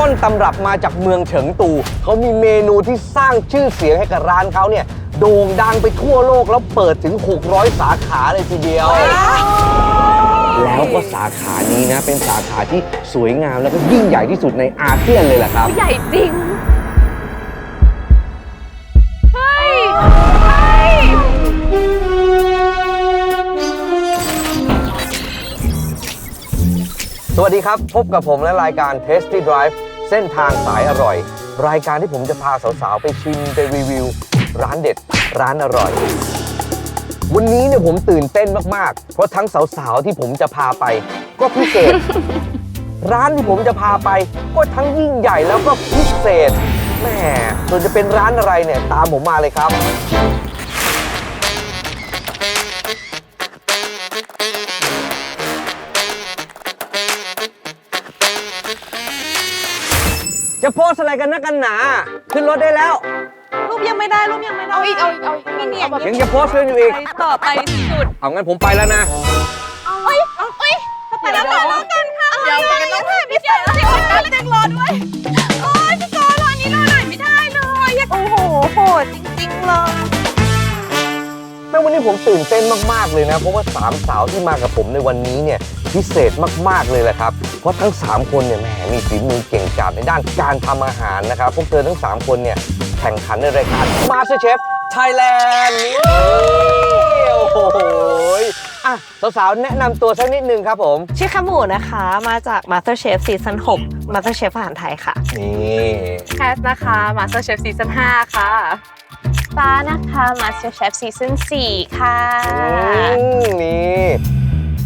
ต้นตำรับมาจากเมืองเฉิงตูเขามีเมนูที่สร้างชื่อเสียงให้กับร้านเขาเนี่ยโด่งดังไปทั่วโลกแล้วเปิดถึง 600 สาขาเลยทีเดียว แล้วก็สาขานี้นะ เป็นสาขาที่สวยงามแล้วก็ยิ่งใหญ่ที่สุดในอาเซียนเลยแหละครับ ใหญ่จริง เฮ้ยเฮ้ยสวัสดีครับ พบกับผมและรายการ Tasty Drive เส้นทางสายอร่อย รายการที่ผมจะพาสาวๆ ไปชิมไปรีวิว ร้านเด็ด ร้านอร่อย วันนี้เนี่ยผมตื่นเต้นมากๆ เพราะทั้งสาวๆ ที่ผมจะพาไป ก็พิเศษ ร้านที่ผมจะพาไป ก็ทั้งยิ่งใหญ่แล้วก็พิเศษแหมส่วนจะเป็นร้านอะไรเนี่ยตามผมมาเลยครับ จะโพสอะไรกันนักกันหนา ขึ้นรถได้แล้ว รูปยังไม่ได้รูปยังไม่ได้เอาอีกเอาอีกเอาอีกไม่เนียนยังจะโพสกันอยู่อีกไปต่อไปสุดเอางั้นผมไปแล้วนะเอ้ยเอ้ยไปแล้วต่อแล้วกันค่ะเดี๋ยวไปกันต้องถ่ายไม่เสร็จแล้วสิคนนั้นเด็กรอด้วยโอ้ยพี่กอรอนี้รอหน่อยไม่ได้เลยโอ้โหโหดจริงๆเลยแม่วันนี้ผมตื่นเต้นมากๆเลยนะ เพราะว่าสามสาวที่มากับผมในวันนี้เนี่ย พิเศษมากๆเลยแหละครับ เพราะทั้ง 3 คนเนี่ยแหมมีฝีมือเก่งกาจในด้านการทำอาหารนะครับ พวกเธอทั้ง 3 คนเนี่ยแข่งขันในรายการ MasterChef Thailand นี่โอ้โหอะสาวๆแนะนำตัวสักนิดนึงครับผม ชื่อขมูนะคะ มาจาก MasterChef ซีซั่น6 MasterChef อาหารไทยค่ะ นี่แคสนะคะ Master Chef Season 5ค่ะฟ้านะคะ MasterChef ซีซั่น4ค่ะอืมนี่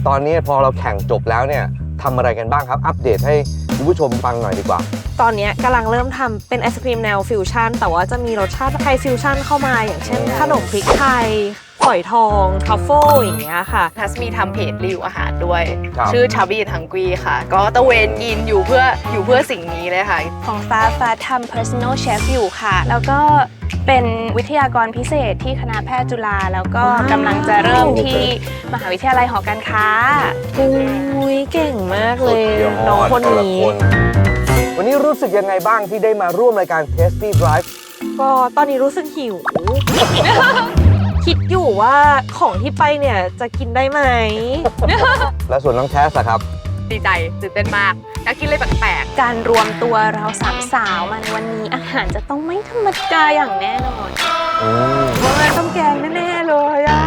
ตอนนี้พอเราแข่งจบแล้วเนี่ยทำอะไรกันบ้างครับ อัปเดตให้คุณผู้ชมฟังหน่อยดีกว่า ตอนเนี้ยกำลังเริ่มทำเป็นไอศครีมแนวฟิวชั่น แต่ว่าจะมีรสชาติไทยฟิวชั่นเข้ามา อย่างเช่นขนมพริกไทยฝอยทองทรัฟเฟิลอย่างเงี้ยค่ะทัสมีทำเพจรีวิวอาหารด้วย ครับ ชื่อชาบีทังกีค่ะ ก็ตะเวนกินอยู่เพื่ออยู่เพื่อสิ่งนี้เลยค่ะ ของฟ้าฟ้าทำ personal chef อยู่ค่ะ แล้วก็ เป็นวิทยากรพิเศษที่คณะแพทย์จุฬาแล้วก็ว้าว กำลังจะเริ่มที่มหาวิทยาลัยหอการค้า อุ้ยเก่งมากเลยสุดยดน้องคนแต่ละนี้ วันนี้รู้สึกยังไงบ้างที่ได้มาร่วมรายการ Tasty Drive ก็ตอนนี้รู้สึกหิว คิดอยู่ว่าของที่ไปเนี่ยจะกินได้ไหม และส่วนน้องแทสอะครับ ดีใจตื่นเต้นมาก อยากกินอะไรแปลกการรวมตัวเราสามสาวมาในวันนี้อาหารจะต้องไม่ธรรมดาอย่างแน่นอนอืมว่าต้องแกงแน่ๆเลยอะ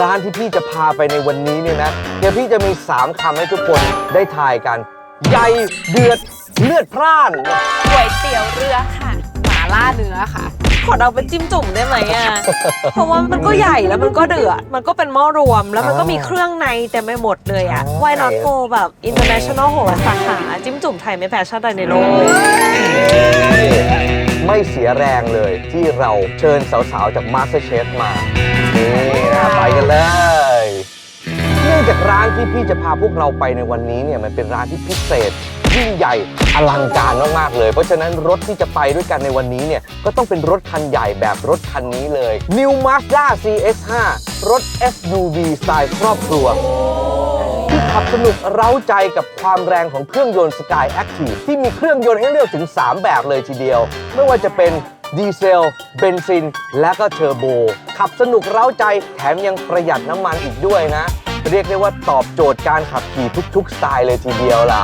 ร้านที่พี่จะพาไปในวันนี้เนี่ยนะเดี๋ยวพี่จะมี 3คำให้ทุกคนได้ทายกัน ใหญ่เดือดเลือดพร่านก๋วยเตี๋ยวเรือค่ะๆหมาล่าเนื้อค่ะ ขอเราเป็นจิ้มจุ่มได้ไหมอะ เพราะว่ามันก็ใหญ่แล้วมันก็เดือด มันก็เป็นหม้อรวม แล้วมันก็มีเครื่องในเต็มไปหมดเลยอะ Why not go แบบ international โหราสาขาจิ้มจุ่มไทยไม่แพ้ชาติใดในโลกไม่เสียแรงเลยที่เราเชิญสาวๆ จาก MasterChef มา นี่นะไปกันเลยเนื่ องจากร้านที่พี่จะพาพวกเราไปในวันนี้เนี่ยมันเป็นร้านที่พิเศษยิ่งใหญ่อลังการมากๆเลย เพราะฉะนั้นรถที่จะไปด้วยกันในวันนี้เนี่ยก็ต้องเป็นรถคันใหญ่แบบรถคันนี้เลย New Mazda CX-5 รถ SUV สไตล์ครอบครัวที่ขับสนุกเร้าใจกับความแรงของเครื่องยนต์ Sky Active ที่มีเครื่องยนต์ให้เลือกถึง 3 แบบเลยทีเดียว ไม่ว่าจะเป็นดีเซล เบนซิน และก็เทอร์โบ ขับสนุกเร้าใจแถมยังประหยัดน้ำมันอีกด้วยนะ เรียกได้ว่าตอบโจทย์การขับขี่ทุกๆสไตล์เลยทีเดียวล่ะ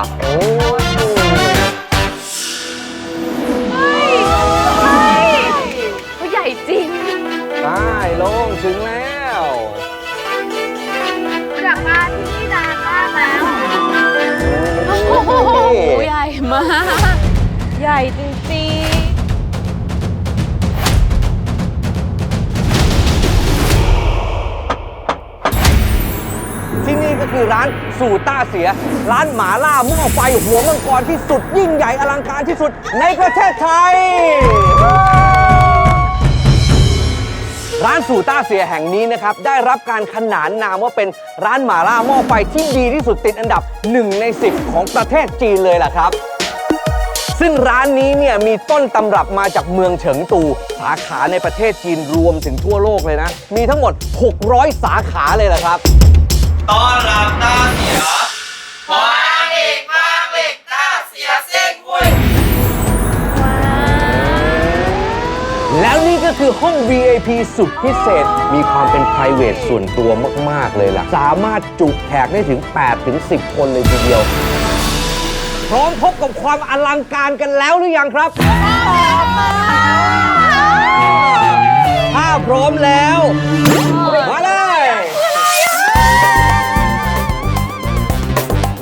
ที่นี่ก็คือร้านสู่ต้าเสีย ร้านหมาล่าหม้อไฟหัวมังกรที่สุดยิ่งใหญ่อลังการที่สุดในประเทศไทย ร้านสู่ต้าเสียแห่งนี้นะครับ ได้รับการขนานนามว่าเป็นร้านหมาล่าหม้อไฟที่ดีที่สุดติดอันดับ 1 ใน 10 ของประเทศจีนเลยล่ะครับซึ่งร้านนี้เนี่ยมีต้นตำรับมาจากเมืองเฉิงตู สาขาในประเทศจีนรวมถึงทั่วโลกเลยนะ มีทั้งหมด 600 สาขาเลยล่ะครับ ต้อนรับต้าเสียขวางเหกวางเหกต้าเสียเส้นหุยแล้วนี่ก็คือห้อง VIP สุดพิเศษ มีความเป็น private ส่วนตัวมาก ๆ เลยล่ะ สามารถจุแขกได้ถึง 8 ถึง 10 คนเลยทีเดียว พร้อมพบกับความอลังการกันแล้วหรือยังครับ ถ้าพร้อมแล้ว มาเล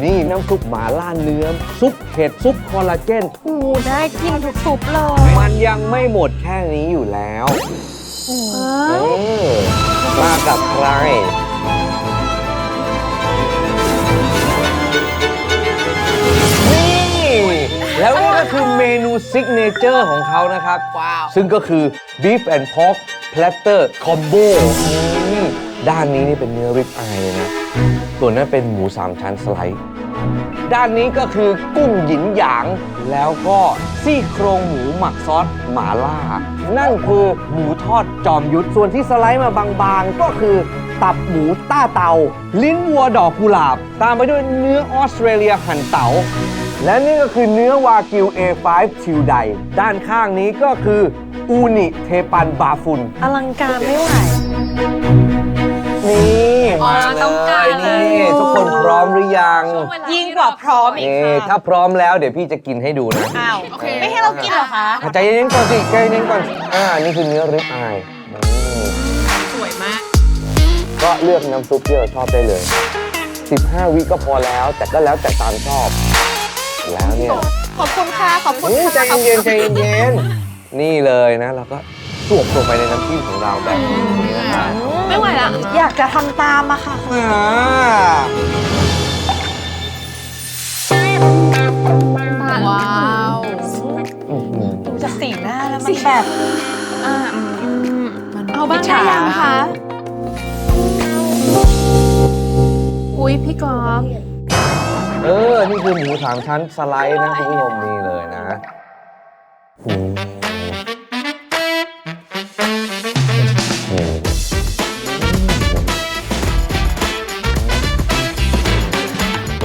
นี่น้ำซุปหมาล่าเนื้อ ซุปเผ็ดซุปคอลลาเจน โอ้โหน่ากินทุกซุปเลยมันยังไม่หมดแค่นี้อยู่แล้วเออมากับใคร นี่ แล้วนี่ก็คือเมนูซิกเนเจอร์ของเขานะครับ ว้าว ซึ่งก็คือ Beef and Pork Platter Combo อืมด้านนี้นี่เป็นเนื้อริบอายเลยนะ ส่วนนั้นเป็นหมูสามชั้นสไลด์ ด้านนี้ก็คือกุ้งหยินหยาง แล้วก็ซี่โครงหมูหมักซอสหมาล่า นั่นคือหมูทอดจอมยุทธส่วนที่สไลด์มาบางๆ ก็คือตับหมูต้าเตา ลิ้นวัวดอกกุหลาบ ตามไปด้วยเนื้อออสเตรเลียหั่นเตา และนี่ก็คือเนื้อวากิว A5 ชิวไดด้านข้างนี้ก็คืออูนิเทปันบาฟุน อลังการไม่ไหว นี่มาเลต้องการยเลย นี่ทุกคนพร้อมหรือยังยิ่งกว่าพร้อมอีกนี่ค่ะถ้าพร้อมแล้วเดี๋ยวพี่จะกินให้ดูนะอ้าวโอเคไม่ให้เรากินเหรอคะอะใจเย็นๆก่อนสิใจเย็นๆก่อนอ่านี่คือเนื้อริบอายอืมสวยมาก ก็เลือกน้ำซุปที่เราชอบได้เลย 15 วิก็พอแล้ว แต่ก็แล้วแต่ตามชอบ แล้วเนี่ย ขอบคุณค่ะ ขอบคุณเฮ้ยใจค่ะ เย็นๆใจเย็นๆนี่เลยนะ เราก็ สวบลงไปในน้ำจิ้มของเราแบบนี้นะครับไม่ไหวละอยากจะทำตามอะค่ะ อ่าว้าวอื้อหือดูจากสีหน้าแล้วมันแบบเอาบ้างได้ยังคะอุ้ยพี่กอล์ฟเออ นี่คือหมูสามชั้นสไลด์นะคุณผู้ชมนี่เลยนะอื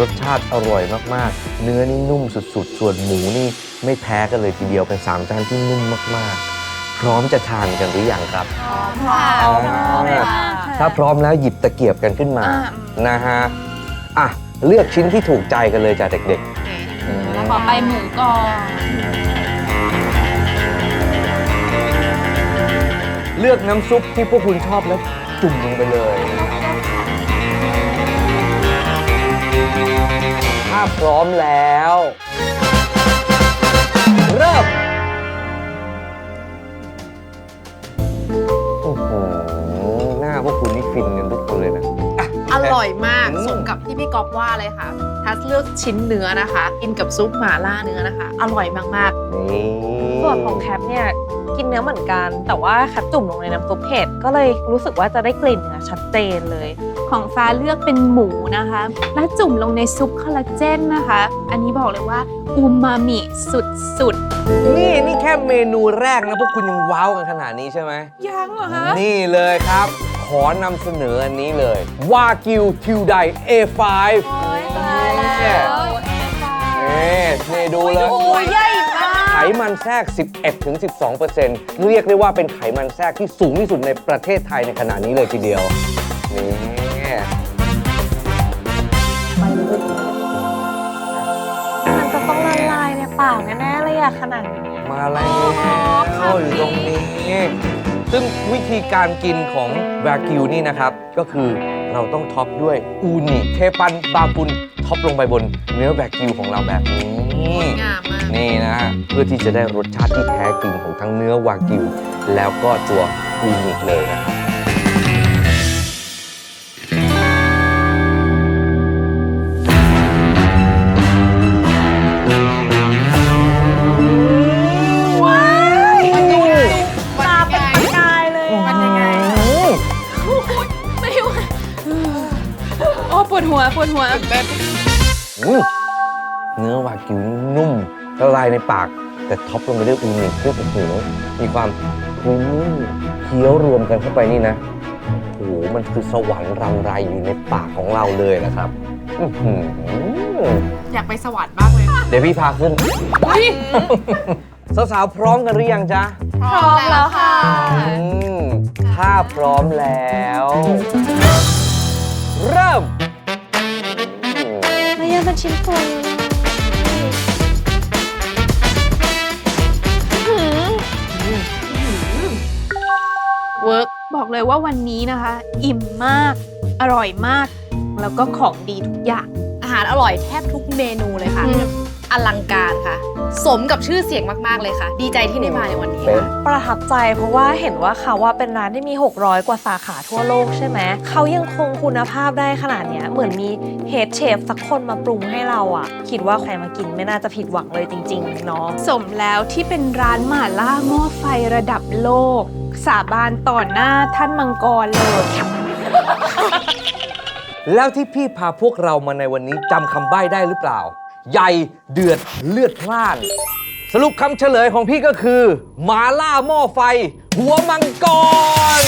รสชาติอร่อยมากๆ เนื้อนี่นุ่มสุดๆ ส่วนหมูนี่ไม่แพ้กันเลยทีเดียวเป็นสามชั้นที่นุ่มมากๆ พร้อมจะทานกันหรือยังครับเอาถ้าพร้อมแล้วหยิบตะเกียบกันขึ้นมานะฮะอะเลือกชิ้นที่ถูกใจกันเลยจ้ะเด็กๆอืมขอไปหมูก่อนเลือกน้ำซุปที่พวกคุณชอบแล้วจุ่มลงไปเลยนะครับ ถ้าพร้อมแล้ว เริ่มโอ้โหหน้าพวกคุณนี่ฟินกันทุกคนเลยนะอะอร่อยมากอืม สมกับที่พี่ก๊อฟว่าเลยค่ะทัสเลือกชิ้นเนื้อนะคะ กินกับซุปหม่าล่าเนื้อนะคะ อร่อยมากนี่ส่วนของแคปเนี่ยกินเนื้อเหมือนกัน แต่ว่าแคปจุ่มลงในน้ำซุปเผ็ดก็เลยรู้สึกว่าจะได้กลิ่นเนื้อชัดเจนเลย ของฟ้าเลือกเป็นหมูนะคะ แล้วจุ่มลงในซุปคอลลาเจนนะคะ อันนี้บอกเลยว่าอูมามิสุดนี่นี่แค่เมนูแรกนะพวกคุณยังว้าวกันขนาดนี้ใช่ไหม ๆ ยังเหรอคะ นี่เลยครับ ขอนำเสนออันนี้เลย วากิวทิวได A5 ตายแล้วเนี่ยนี่นี่ดูเลย โอ้ยใหญ่มาก ไขมันแทรก 11-12%เรียกได้ว่าเป็นไขมันแทรกที่สูงที่สุดในประเทศไทยในขณะนี้เลยทีเดียว นี่มัน แน่ๆเลยอะขนาดนี้ มาแล้วอยู่ตรงนี้ ซึ่งวิธีการกินของวากิวนี่นะครับ ก็คือเราต้องท็อปด้วยอูนิเทปันบาปุนท็อปลงไปบนเนื้อวากิวของเราแบบนี้ งามมากนี่นะฮะเพื่อที่จะได้รสชาติที่แท้จริงของทั้งเนื้อวากิว แล้วก็ตัวอูนิเลยนะครับ ปวดหัวปวดหัวอืมเนื้อวากิวนุ่มละลายในปาก แต่ท็อปลงไปด้วยอูนิซึ่งโอ้โหมีความนุ่มเคี้ยวรวมกันเข้าไปนี่นะโอ้โหมันคือสวรรค์รำไรอยู่ในปากของเราเลยนะครับอื้อหืออยากไปสวรรค์มากเลยเดี๋ยวพี่พาขึ้นสาวๆพร้อมกันหรือยังจ๊ะพร้อมแล้วค่ะถ้าพร้อมแล้ว เริ่มไม่ยัง เป็นชิ้นตัวเลยเวิร์กบอกเลยว่าวันนี้นะคะ อิ่มมาก อร่อยมาก แล้วก็ของดีทุกอย่าง อาหารอร่อยแทบทุกเมนูเลยค่ะ อืมอลังการค่ะ สมกับชื่อเสียงมาก ๆ เลยค่ะ ดีใจที่ได้มาในวันนี้เป็นค่ะ ประทับใจเพราะว่าเห็นว่าเขาว่าเป็นร้านที่มี 600 กว่าสาขาทั่วโลกใช่ไหม เขายังคงคุณภาพได้ขนาดเนี้ย เหมือนมีเฮดเชฟสักคนมาปรุงให้เราอะคิดว่าใครมากินไม่น่าจะผิดหวังเลยจริง ๆ เนาะ สมแล้วที่เป็นร้านหม่าล่าหม้อไฟระดับโลก สาบานต่อหน้าท่านมังกรเลย แล้วที่พี่พาพวกเรามาในวันนี้จำคำใบ้ได้หรือเปล่า ใหญ่เดือดเลือดพล่าน สรุปคำเฉลยของพี่ก็คือหมาล่าหม้อไฟ หัวมังกร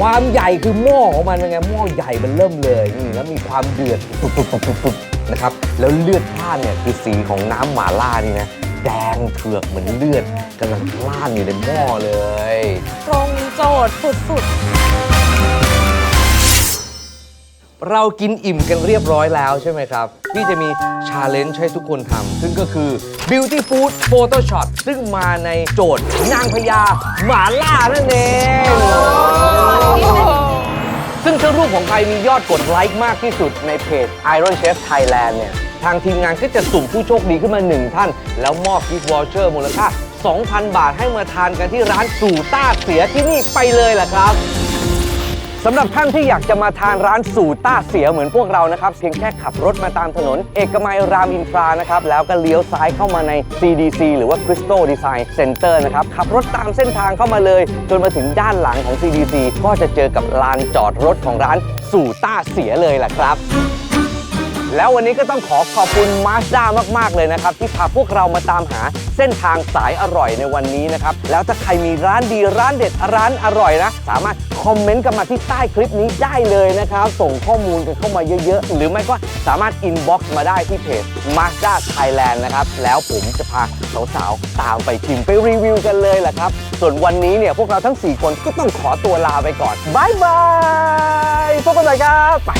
ความใหญ่คือหม้อของมันเป็นไงหม้อใหญ่มันเริ่มเลยนี่แล้วมีความเดือดปุบๆๆๆนะครับ แล้วเลือดพล่านเนี่ยคือสีของน้ำหมาล่านี่นะ แดงเถือกเหมือนเลือดกำลังพล่านอยู่ในหม้อเลย ตรงโจทย์สุด เรากินอิ่มกันเรียบร้อยแล้วใช่ไหมครับ พี่จะมีชาเลนจ์ให้ทุกคนทำซึ่งก็คือ Beauty Food Photoshop ซึ่งมาในโจทย์นางพญาหมาล่านั่นเองซึ่งถ้ารูปของใครมียอดกดไลค์มากที่สุดในเพจ Iron Chef Thailand เนี่ย ทางทีมงานก็จะสุ่มผู้โชคดีขึ้นมา1ท่าน แล้วมอบกิฟต์วอเชอร์มูลค่า 2,000 บาทให้มาทานกันที่ร้านสู่ต้าเสียที่นี่ไปเลยล่ะครับ สำหรับท่านที่อยากจะมาทานร้านสูต้าเสียเหมือนพวกเรานะครับ เพียงแค่ขับรถมาตามถนน เอกมัยรามอินทรานะครับ แล้วก็เลี้ยวซ้ายเข้ามาใน CDC หรือว่า Crystal Design Center นะครับ ขับรถตามเส้นทางเข้ามาเลย จนมาถึงด้านหลังของ CDC ก็จะเจอกับลานจอดรถของร้านสูต้าเสียเลยแหละครับ แล้ววันนี้ก็ต้องขอขอบคุณ Mazda มาก ๆ เลยนะครับ ที่พาพวกเรามาตามหาเส้นทางสายอร่อยในวันนี้นะครับ แล้วถ้าใครมีร้านดีร้านเด็ดร้านอร่อยนะ สามารถคอมเมนต์กันมาที่ใต้คลิปนี้ได้เลยนะครับ ส่งข้อมูลกันเข้ามาเยอะ ๆ หรือไม่ก็สามารถอินบ็อกซ์มาได้ที่เพจ Mazda Thailand นะครับ แล้วผมจะพาสาวๆตามไปชิมไปรีวิวกันเลยแหละครับ ส่วนวันนี้เนี่ยพวกเราทั้ง 4 คนก็ต้องขอตัวลาไปก่อนบายบายพบกันใหม่ครับไป